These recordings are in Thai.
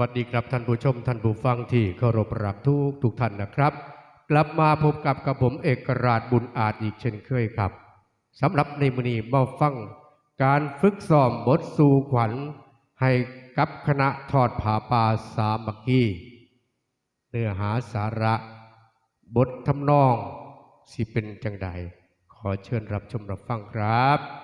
วัสดีครับท่านผู้ชมท่านผู้ฟังที่เคารพรักทุกทุกท่านนะครับ กลับมาพบกับกับผมเอกราชบุญอาจอีกเช่นเคยครับสำหรับในมือนี้มาฟัง การฝึกซ้อมบทสู่ขวัญ ให้กับคณะทอดผาป่าสามัคคีเนื้อหาสาระ บททำนอง สิเป็นจังใดขอเชิญรับชมรับฟังครับ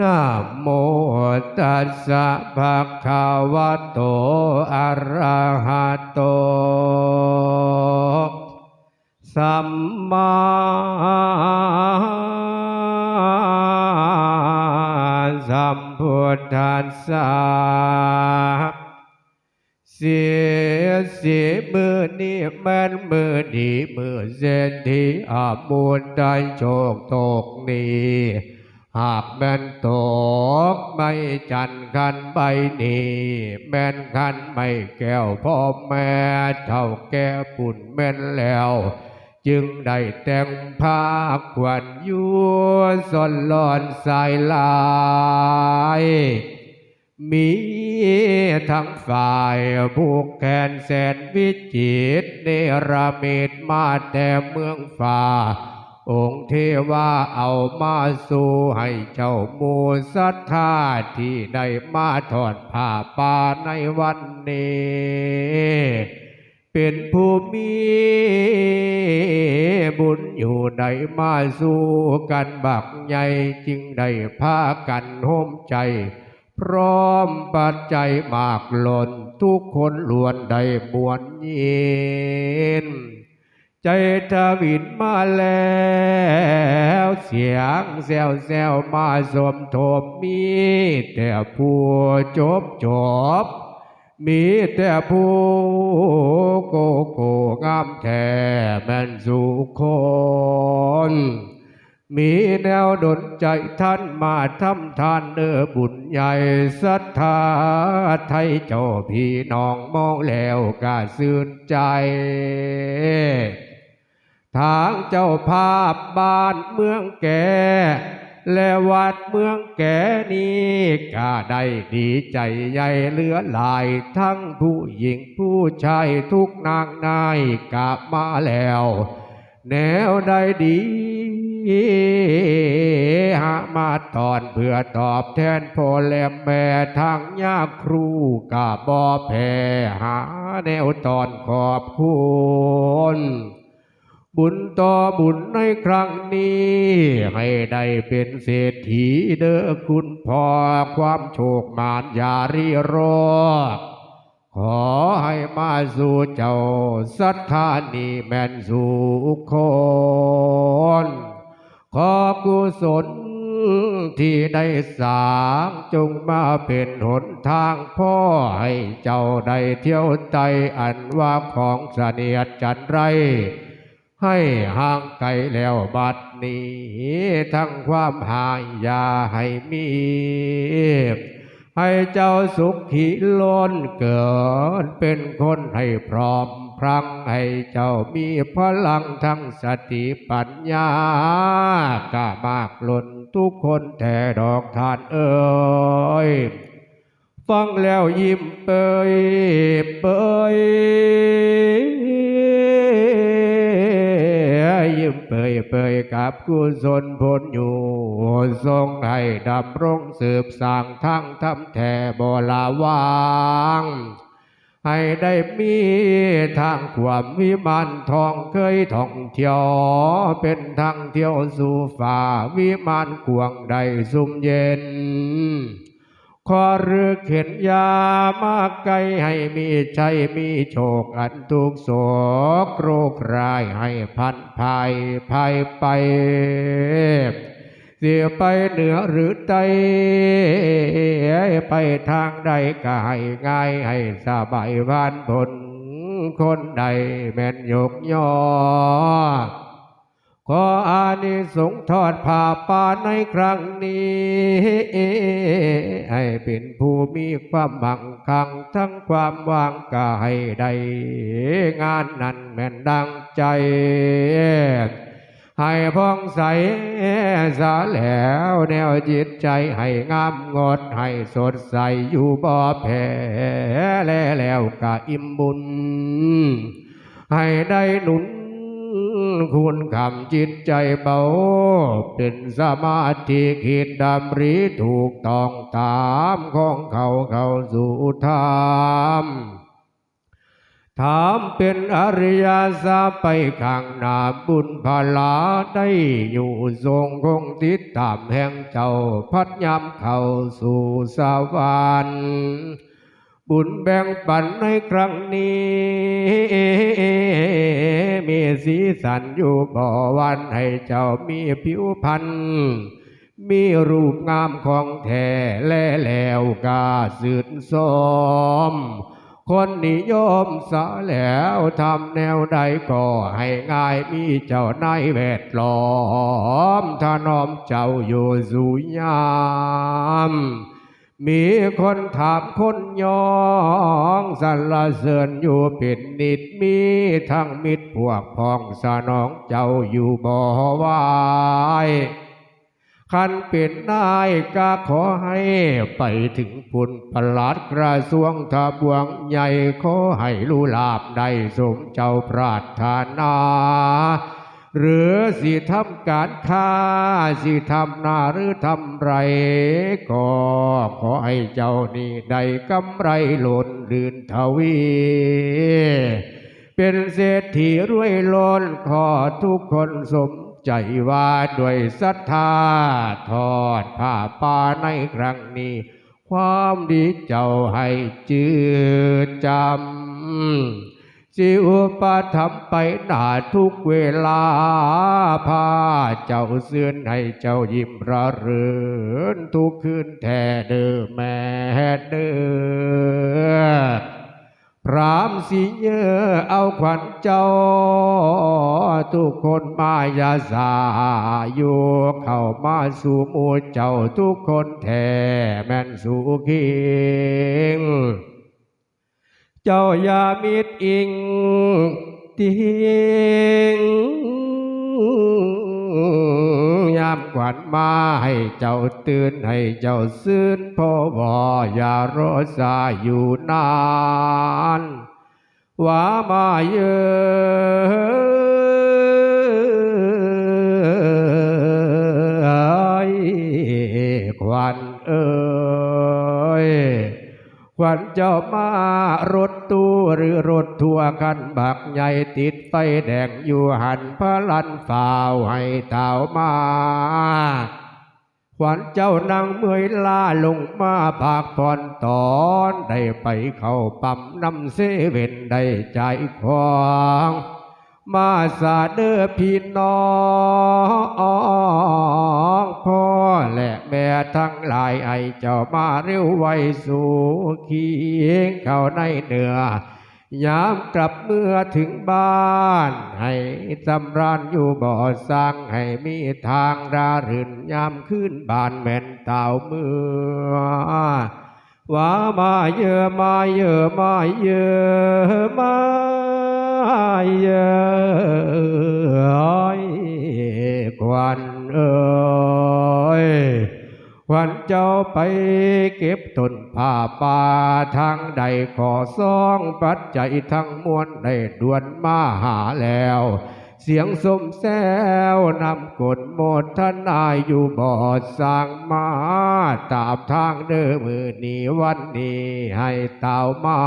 นะโมตัสสะภะคะวะโต อะระหะโต สัมมาสัมพุทธัสสะเสียเสียมือนี้แม่นมือดีมือเส้นที่อามูลได้โชคตกนี้ หากแม่นตกไม่จันคันใบนี้แม่นคันไม่แก้วพ่อแม่เท่าแก่ปุ่นแม่นแล้ว จึงได้แต่งผ้าควันยัวสนหลอนสายลายมีทั้งฝ่ายผูกแขนแสนวิจิตรเนรมิตมาแต่เมืองฟ้า องค์เทวาเอามาสู่ให้เจ้ามูศรัทธาที่ได้มาถอดผ้าป่าในวันนี้ เป็นผู้มีบุญอยู่ได้มาสู่กันบักใหญ่จึงได้พากันโฮมใจ พร้อมปัจจัยมากหล้นทุกคนล้วนได้มวนยิน ใจทวินมาแล้วเสียงแซวแซวมาสมทบมีแต่ผู้จบจบมีแต่ผู้โกโก้งามแท้แม่นสุคนมีแนวดนใจท่านมาทำทานเนื้อบุญใหญ่ศรัทธาไทยเจ้าพี่น้องมองแล้วกาซื่นใจ ทางเจ้าภาพบ้านเมืองแก่และวัดเมืองแก่นี้ก็ได้ดีใจใหญ่เหลือหลายทั้งผู้หญิงผู้ชายทุกนางนายกลับมาแล้ว แนวใดดีหามาตอนเพื่อตอบแทนพ่อและแม่ทางยาครูกาบบอแพ้หาแนวตอนขอบคุณ บุญต่อบุญในครั้งนี้ ให้ได้เป็นเศรษฐีเด้อคุณพ่อความโชคมานยาริโรคขอให้มาสู่เจ้าศรัทธานีแม่นสู่คนขอกุศลที่ได้สางจงมาเป็นหนทางพ่อให้เจ้าได้เที่ยวไตอันว่าของเสนียดจันไร ให้ห่างไกลแล้วบัดนี้ ทั้งความหายยาให้มี ให้เจ้าสุขีล้นเกิดเป็นคนให้พร้อมพรังให้เจ้ามีพลังทั้งสติปัญญากามากล้นทุกคนแต่ดอกทานเอ่ยฟังแล้วยิ้มเปยเปย ยิ้มเปยเปยกับกุศลผลอยู่ทรงให้ดำรงสืบสร้างทั้งทำแท่บลาวางให้ได้มีทางความวิมานทองเคยท่องเที่ยวเป็นทางเที่ยวสู่ฝ่าวิมานกวางใดสุ่มเย็น ขอรือเข็นยามาไกลให้มีใจมีโชคอันทุกโศกโรครายให้พันภัยภัยไป เสียไปเหนือหรือใต้ไปทางใดก็ให้ง่ายให้สบายบ้านผลคนใดแม่นยกย่อ ขออานิสงส์ทอดผ่าป่าในครั้งนี้ ให้เป็นผู้มีความบังคังทั้งความวางกายได้งานนั้นแม่นดังใจ ให้พ้องใสสาแล้วแนวจิตใจให้งามงดให้สดใสอยู่บ่แพ้แล้วแล้วกะอิ่มบุญ ให้ได้หนุน คุณคำจิตใจเบาเป็นสมาธิคิดดำริถูกต้องตามของเขาเขาสู่ธรรมถามเป็นอริยสัพไปข้างหน้าบุญพลาได้อยู่ทรงคงติดตามแห่งเจ้าพัดยำเข้าสู่สวรรค์ บุญแบ่งปันในครั้งนี้ มีสีสันอยู่บ่วันให้เจ้ามีผิวพรรณมีรูปงามของแท้และแล้วกาสืนสม คนนิยมสาแล้วทำแนวใดก็ให้ง่ายมีเจ้านายแวดล้อมถนอมเจ้าอยู่สุยาม มีคนถามคนยองสรรเสริญอยู่ป็นนิดมีทั้งมิตรพวกพ้องสนองเจ้าอยู่บ่วายคันเป็นนายก็ขอให้ไปถึงปุ่นประหลาดกระทรวงทบวงใหญ่ขอให้รู้ลาบได้สมเจ้าปรารถนา หรือสิทำการค้าสิทำนาหรือทำไร ก็ขอให้เจ้านี่ได้กำไรหล่นลื่นทวี เป็นเศรษฐีรวยล้นขอทุกคนสมใจว่าด้วยศรัทธาทอดผ้าป่าในครั้งนี้ ความดีเจ้าให้จืดจำ สิอุปถัมไปหนาทุกเวลาพาเจ้าเสื่อนให้เจ้ายิ้มระเรินทุกคืนแท่เด้อแม่เด้อพรามสิเยอเอาขวัญเจ้า ทุกคนมายาสาอยู่เข้ามาสู่มูเจ้าทุกคนแท่แม่นสู่คิง เจ้าอย่ามิดอิงทิ้งยามขวัญมาให้เจ้าตื่นให้เจ้าซื่นพ่อบออย่ารอสายอยู่นานว่ามาเยอะขวัญเอ้ยข วัญเจ้ามารถตู้หรือรถทัวร์กันบักใหญ่ติดไฟแดงอยู่หันพระลันฝ่าวให้เต่ามาขวัญเจ้านั่งเมื่อยล้าลงมาพากผ่อนตอนได้ไปเข้าปั๊มน้ำเซเว่นได้ใจควง มาสาเด้อพี่น้องพ่อและแม่ทั้งหลายไอเจ้ามาเร็วไวสู่เคียงเข้าในเหนือยามกลับเมื่อถึงบ้าน ให้สำราญอยู่บ่อสร้างให้มีทางรารื่นยามขึ้นบ้านแม่นเต่าเมื่อว่ามาเยอะมาเยอะมาเยอะมา เยอะควันเอ้ยควันเจ้าไปเก็บต้นผ้าป่าทางใดขอซองปัจจัยทั้งมวลได้ด่วนมาหาแล้ว เสียงสมแซวนำกฎโมดทนายอยู่บ่อสร้างมาตามทางเดิมมือนีวันนี้ให้เต่ามา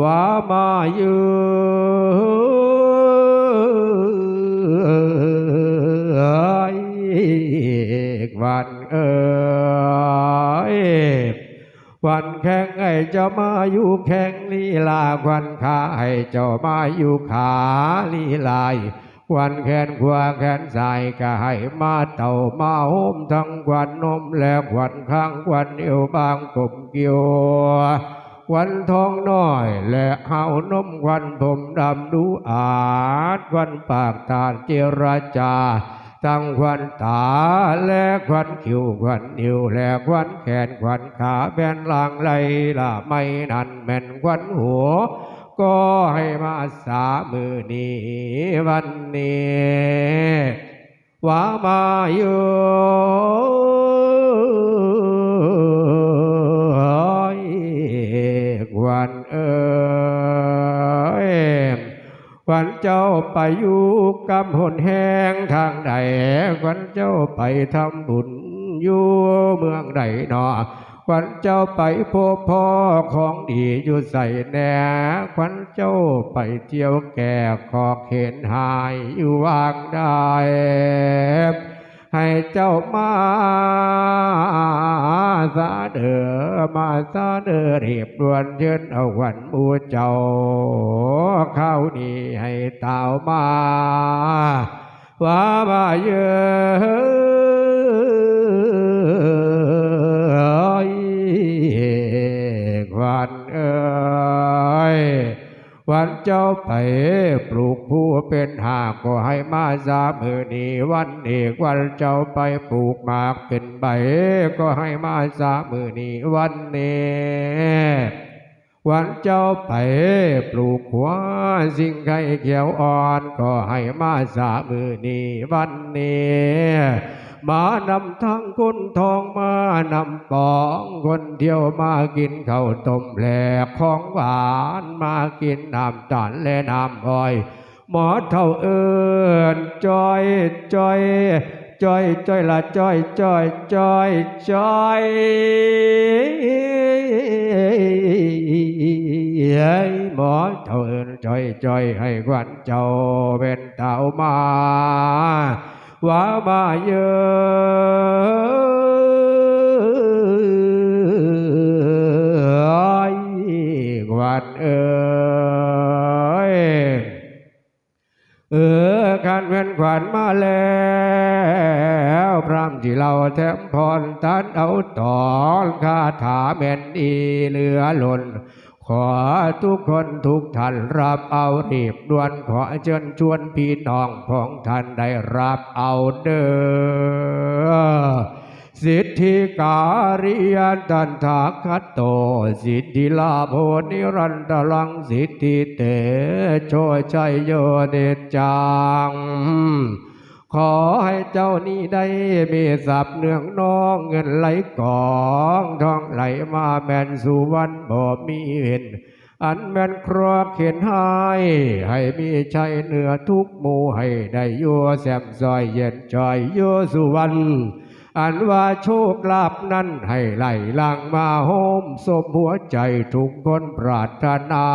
ว่ามาอยู่วันเอ้ยวันแข่งให้เจ้ามาอยู่แข่งลีลาควันขาให้เจ้ามาอยู่ขาลีลายวันแขนขวาแขนซ้ายก็ให้มาเต่ามาโฮมทั้งวันนมและควันข้างวันเอวบางกลมเกี่ยว ควันทองน้อย และเฮานมควันผมดำดูอาจควันปากตาเจรจาตั้งควันตาและควันคิ้วควันนิ้วและควันแขนควันขาแบนลางไหลละไม่นันแม่นควันหัว ก็ให้มาสามือนี้วันนี้ว่ามาอยู่ วันเอ้ยวันเจ้าไปอยู่กำหนแห้งทางใดวันเจ้าไปทำบุญอยู่เมืองใดหนอวันเจ้าไปพบพ่อของดีอยู่ใส่แหน่ควันเจ้าไปเที่ยวแก่ขอเข็นหายอยู่วางได้ ให้เจ้ามาซาเดอมาซาเดอเรียบด่วนเชิญเอาวันบูเจ้าเข้านี่ให้เต่ามาว่ามาเยอะวันเอ้ยวันเจ้าไปปลูกผู เป็นหากก็ให้มาสามือนีวันเอกวันเจ้าไปปลูกหมากเป็นใบ ก็ให้มาสามือนีวันนี้วันเจ้าไปปลูกหัวสิ่งไข่เขียวอ่อน ก็ให้มาสามือนีวันนี้มานำทั้งคนทองมานำปองคนเที่ยวมากินข้าวต้มแหลกของหวานมากินน้ำตาลและน้ำอ้อย หมอเท่าเอิญจอยจอยจอยจอยละจอยจอยจอยจอยเฮ้ยหมอเท่าเอิญจอยจอยให้ควันเจ้าเป็นเต่ามาว่ามาเยอะควันเอ้ย เออการ เว้นขวัญมาแล้วพรำที่เราแถมพรตันเอาตอนคาถาเมนอีเหลือหล่นขอทุกคนทุกท่านรับเอารีบด่วนขอเชิญชวนพี่น้องของท่านได้รับเอาเด้อ สิทธิการิยนตันทาคัตโต สิทธิลาโพนิรันตรังสิทธิเตโชยชัยโยเดชจังขอให้เจ้านี้ได้มีทรัพย์เนืองน้องเงินไหลกองทองไหลมาแม่นสุวรรณบ่มีเห็นอันแม่นครอบเขียนให้ให้มีชัยเหนือทุกหมู่ให้ได้ยัวแซมซอยเย็นจอยยัวสุวรรณ อันว่าโชคลาภนั้นให้ไหลหลังมาโฮมสมหัวใจทุกคนปรารถนา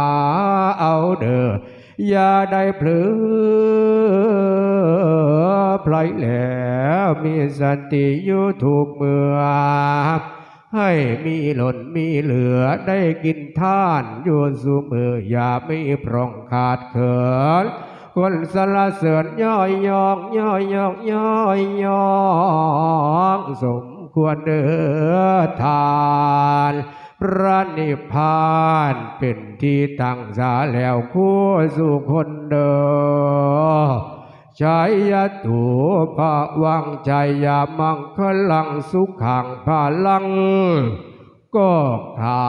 เอาเด้ออย่าได้เผลอพลแล้วมีสันติอยู่ทุกเมื่อให้มีหล่นมีเหลือได้กินท่านอยู่สุมืออย่าไม่พร่องขาดเขิน คนสละเสริญย่อยยองย่อยยองย่อยยองสมควรเดือทานพระนิพพานเป็นที่ตั้งสาแล้วคู่สู่คนเดิมชัยยตุภะวังใจยามังคลังสุขังพลัง ก็ขา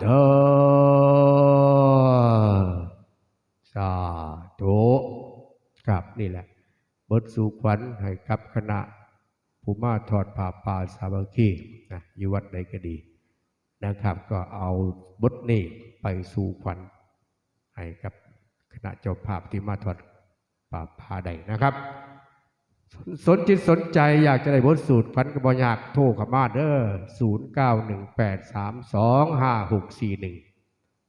เธอ สาธุครับ นี่แหละบทสู่ขวัญให้กับคณะผู้มาทอดผ่าป่าสามัคคีนะอยู่วัดใดก็ดีนะครับ ก็เอาบทนี้ไปสู่ขวัญให้กับคณะเจ้าภาพที่มาทอดป่าป่าใดนะครับสนจิตสนใจอยากจะได้บทสูตรขวัญกระบอกยากโทรเข้ามาเด้อศูนย์เก้าหนึ่งแปดสามสองห้าหกสี่หนึ่ง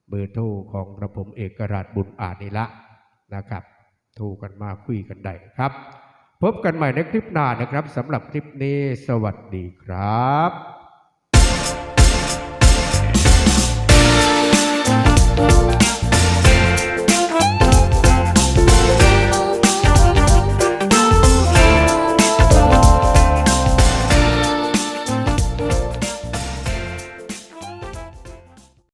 เบอร์โทรของกระผมเอกราชบุญอานี่ละนะครับ โทรกันมาคุยกันได้ครับ พบกันใหม่ในคลิปหน้านะครับสำหรับคลิปนี้สวัสดีครับ